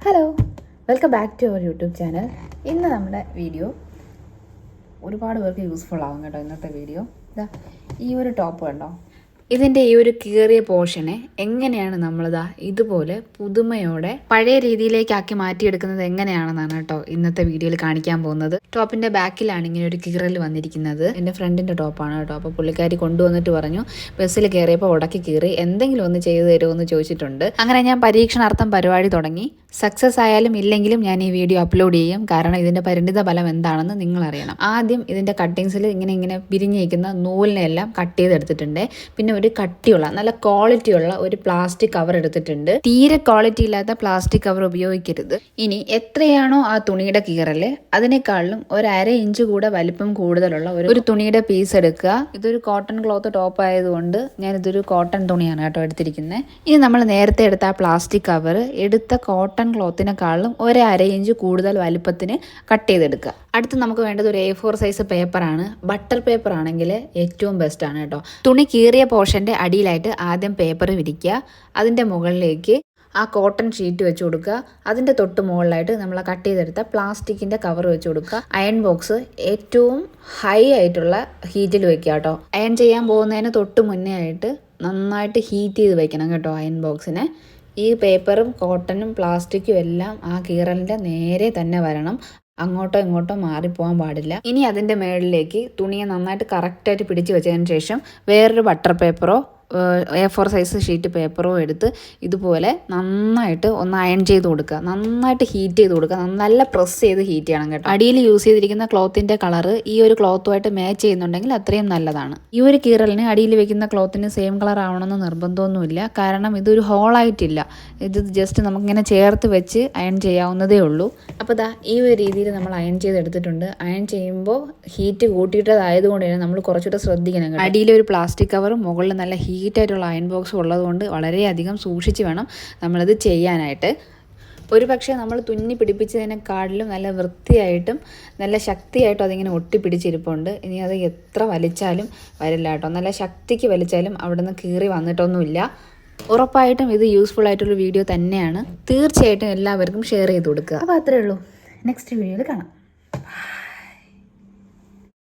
Hello welcome back to our YouTube channel ഇന്ന് നമ്മുടെ video ഒരുപാട് പേർക്ക് യൂസ്ഫുൾ ആവും കേട്ടോ ഇന്നത്തെ വീഡിയോ ഈ ഒരു ടോപ്പ് കണ്ടോ? ഇതിന്റെ ഈ ഒരു കീറിയ പോർഷനെ എങ്ങനെയാണ് നമ്മളിതാ ഇതുപോലെ പുതുമയോടെ പഴയ രീതിയിലേക്കാക്കി മാറ്റിയെടുക്കുന്നത് എങ്ങനെയാണെന്നാണ് കേട്ടോ ഇന്നത്തെ വീഡിയോയിൽ കാണിക്കാൻ പോകുന്നത്. ടോപ്പിന്റെ ബാക്കിലാണ് ഇങ്ങനെ ഒരു കീറൽ വന്നിരിക്കുന്നത്. എന്റെ ഫ്രണ്ടിന്റെ ടോപ്പാണ് കേട്ടോ. അപ്പോൾ പുള്ളിക്കാരി കൊണ്ടുവന്നിട്ട് പറഞ്ഞു ബസ്സിൽ കയറിയപ്പോൾ ഉടക്കി കീറി എന്തെങ്കിലും ഒന്ന് ചെയ്തു തരുമോ എന്ന് ചോദിച്ചിട്ടുണ്ട്. അങ്ങനെ ഞാൻ പരീക്ഷണാർത്ഥം പരിപാടി തുടങ്ങി. സക്സസ് ആയാലും ഇല്ലെങ്കിലും ഞാൻ ഈ വീഡിയോ അപ്ലോഡ് ചെയ്യും. കാരണം ഇതിന്റെ പരിണിത ഫലം എന്താണെന്ന് നിങ്ങൾ അറിയണം ആദ്യം ഇതിന്റെ കട്ടിങ്സിൽ ഇങ്ങനെ ഇങ്ങനെ പിരിഞ്ഞിരിക്കുന്ന നൂലിനെ എല്ലാം കട്ട് ചെയ്തെടുത്തിട്ടുണ്ട്. പിന്നെ ഒരു കട്ടിയുള്ള നല്ല ക്വാളിറ്റി ഉള്ള ഒരു പ്ലാസ്റ്റിക് കവർ എടുത്തിട്ടുണ്ട്. തീരെ ക്വാളിറ്റി ഇല്ലാത്ത പ്ലാസ്റ്റിക് കവർ ഉപയോഗിക്കരുത്. ഇനി എത്രയാണോ ആ തുണിയുടെ കീറൽ അതിനേക്കാളും ഒരു അര ഇഞ്ച് കൂടെ വലിപ്പം കൂടുതലുള്ള ഒരു തുണിയുടെ പീസ് എടുക്കുക. ഇതൊരു കോട്ടൺ ക്ലോത്ത് ടോപ്പ് ആയതുകൊണ്ട് ഞാൻ ഇതൊരു കോട്ടൺ തുണിയാണ് കേട്ടോ എടുത്തിരിക്കുന്നത് ഇനി നമ്മൾ നേരത്തെ എടുത്ത ആ പ്ലാസ്റ്റിക് കവർ എടുത്ത കോട്ടൺ ക്ലോത്തിനെക്കാളും ഒരു അര ഇഞ്ച് കൂടുതൽ വലിപ്പത്തിന് കട്ട് ചെയ്തെടുക്കുക. അടുത്ത് നമുക്ക് വേണ്ടത് ഒരു എ ഫോർ സൈസ് പേപ്പറാണ് ബട്ടർ പേപ്പർ ആണെങ്കിൽ ഏറ്റവും ബെസ്റ്റ് ആണ് കേട്ടോ. തുണി കീറിയ പോർഷന്റെ അടിയിലായിട്ട് ആദ്യം പേപ്പർ വിരിക്കുക അതിന്റെ മുകളിലേക്ക് ആ കോട്ടൺ ഷീറ്റ് വെച്ച് കൊടുക്കുക. അതിന്റെ തൊട്ട് മുകളിലായിട്ട് നമ്മൾ കട്ട് ചെയ്തെടുത്ത പ്ലാസ്റ്റിക്കിന്റെ കവർ വെച്ച് കൊടുക്കുക. അയൺ ബോക്സ് ഏറ്റവും ഹൈ ആയിട്ടുള്ള ഹീറ്റിൽ വെക്കുക കേട്ടോ. അയൺ ചെയ്യാൻ പോകുന്നതിന് തൊട്ട് മുന്നേ ആയിട്ട് നന്നായിട്ട് ഹീറ്റ് ചെയ്ത് വെക്കണം കേട്ടോ അയൺ ബോക്സിനെ ഈ പേപ്പറും കോട്ടണും പ്ലാസ്റ്റിക്കും എല്ലാം ആ കീറലിന്റെ നേരെ തന്നെ വരണം. അങ്ങോട്ടോ ഇങ്ങോട്ടോ മാറിപ്പോകാൻ പാടില്ല. ഇനി അതിന്റെ മേളിലേക്ക് തുണിയെ നന്നായിട്ട് കറക്റ്റായിട്ട് പിടിച്ച് വെച്ചതിന് ശേഷം വേറൊരു ബട്ടർ പേപ്പറോ എ ഫോർ സൈസ് ഷീറ്റ് പേപ്പറും എടുത്ത് ഇതുപോലെ നന്നായിട്ട് ഒന്ന് അയൺ ചെയ്ത് കൊടുക്കുക. നന്നായിട്ട് ഹീറ്റ് ചെയ്ത് കൊടുക്കുക. നല്ല പ്രസ് ചെയ്ത് ഹീറ്റ് ചെയ്യണം കേട്ടോ. അടിയിൽ യൂസ് ചെയ്തിരിക്കുന്ന ക്ലോത്തിന്റെ കളറ് ഈ ഒരു ക്ലോത്തുമായിട്ട് മാച്ച് ചെയ്യുന്നുണ്ടെങ്കിൽ അത്രയും നല്ലതാണ്. ഈ ഒരു കീറലിന് അടിയിൽ വെക്കുന്ന ക്ലോത്തിന് സെയിം കളർ ആവണമെന്ന് നിർബന്ധമൊന്നുമില്ല. കാരണം ഇതൊരു ഹോളായിട്ടില്ല ഇത് ജസ്റ്റ് നമുക്കിങ്ങനെ ചേർത്ത് വെച്ച് അയൺ ചെയ്യാവുന്നതേ ഉള്ളൂ. അപ്പോൾ ദാ ഈ ഒരു രീതിയിൽ നമ്മൾ അയൺ ചെയ്തെടുത്തിട്ടുണ്ട് അയൺ ചെയ്യുമ്പോൾ ഹീറ്റ് കൂട്ടിയിട്ടതായതുകൊണ്ട് തന്നെ നമ്മൾ കുറച്ചുകൂടെ ശ്രദ്ധിക്കണം. അടിയിൽ ഒരു പ്ലാസ്റ്റിക് കവറും മുകളിൽ നല്ല ഹീറ്റായിട്ടുള്ള അയൺ ബോക്സ് ഉള്ളതുകൊണ്ട് വളരെയധികം സൂക്ഷിച്ച് വേണം നമ്മളത് ചെയ്യാനായിട്ട്. ഒരു പക്ഷേ നമ്മൾ തുന്നി പിടിപ്പിച്ചതിനെക്കാട്ടിലും നല്ല വൃത്തിയായിട്ടും നല്ല ശക്തിയായിട്ടും അതിങ്ങനെ ഒട്ടിപ്പിടിച്ചിരിപ്പുണ്ട് ഇനി അത് എത്ര വലിച്ചാലും വരില്ല കേട്ടോ. നല്ല ശക്തിക്ക് വലിച്ചാലും അവിടെ നിന്ന് കീറി വന്നിട്ടൊന്നുമില്ല. ഉറപ്പായിട്ടും ഇത് യൂസ്ഫുൾ ആയിട്ടുള്ള വീഡിയോ തന്നെയാണ്. തീർച്ചയായിട്ടും എല്ലാവർക്കും ഷെയർ ചെയ്ത് കൊടുക്കുക. അപ്പോൾ അത്രയേ ഉള്ളൂ. നെക്സ്റ്റ് വീഡിയോയിൽ കാണാം.